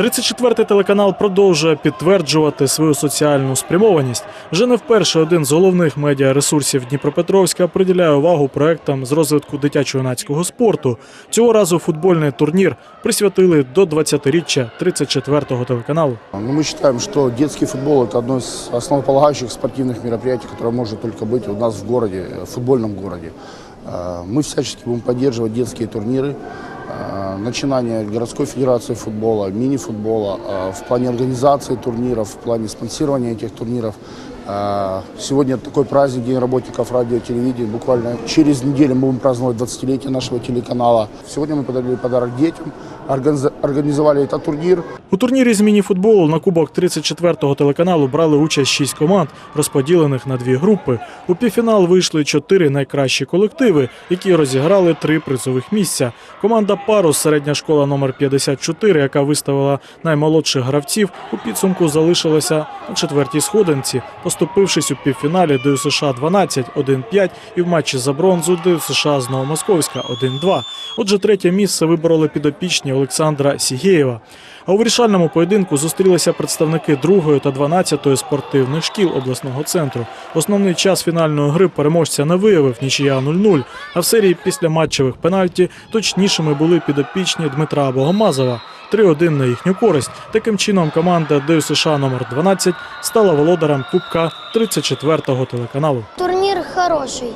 34-й телеканал продовжує підтверджувати свою соціальну спрямованість. Вже не вперше один з головних медіаресурсів Дніпропетровська приділяє увагу проектам з розвитку дитячо-юнацького спорту. Цього разу футбольний турнір присвятили до 20-річчя 34-го телеканалу. Ну, мы считаем, что детский футбол – это одно из основополагающих спортивных мероприятий, которое может только быть у нас в городе, э, в футбольном городе. Э, Мы всячески будем поддерживать детские турниры, э, начинание городской федерации футбола, мини-футбола, э, в плане организации турниров, в плане спонсирования этих турниров. Э, Сегодня такой праздник, День работников радио и телевидения. Буквально через неделю мы будем праздновать 20-летие нашего телеканала. Сегодня мы подарили подарок детям, организ- организовали этот турнир. У турнірі з міні-футболу на кубок 34-го телеканалу брали участь шість команд, розподілених на дві групи. У півфінал вийшли чотири найкращі колективи, які розіграли три призових місця. Команда Парус, середня школа номер 54, яка виставила наймолодших гравців, у підсумку залишилася на четвертій сходинці, поступившись у півфіналі до США 12 1-5 і в матчі за бронзу до США з Новомосковська 1-2. Отже, третє місце вибороли підопічні Олександра Сігєєва. А у вирішальному поєдинку зустрілися представники другої та 12-ї спортивних шкіл обласного центру. Основний час фінальної гри переможця не виявив нічия 0-0, а в серії після матчевих пенальті точнішими були підопічні Дмитра Богомазова. 3-1 на їхню користь. Таким чином, команда ДЮСШ номер 12 стала володарем Кубка 34-го телеканалу. Турнир хороший.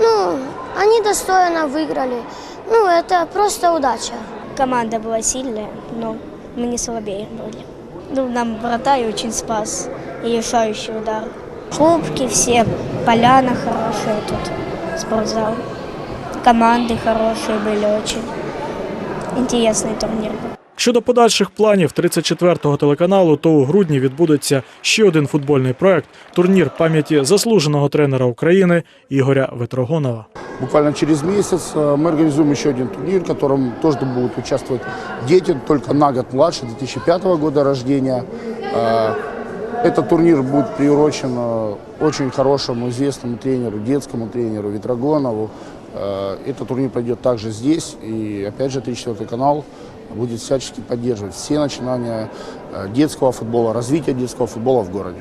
Ну, они достойно выиграли. Ну, это просто удача. Команда была сильная, но мы не слабее были. Ну, нам вратарь очень спас и решающий удар. Кубки все, поляна хорошая тут, спортзал. Команды хорошие были очень. Интересный турнир был. Щодо подальших планів 34-го телеканалу, то у грудні відбудеться ще один футбольний проект турнір пам'яті заслуженого тренера України Ігоря Ветрогонова. Буквально через месяц э, мы организуем еще один турнир, в котором тоже будут участвовать дети, только на год младше, 2005 года рождения. Э, Этот турнир будет приурочен э, очень хорошему известному тренеру, детскому тренеру Ветрогонову. Э, Этот турнир пройдет также здесь, и опять же 34 канал будет всячески поддерживать все начинания э, детского футбола, развитие детского футбола в городе.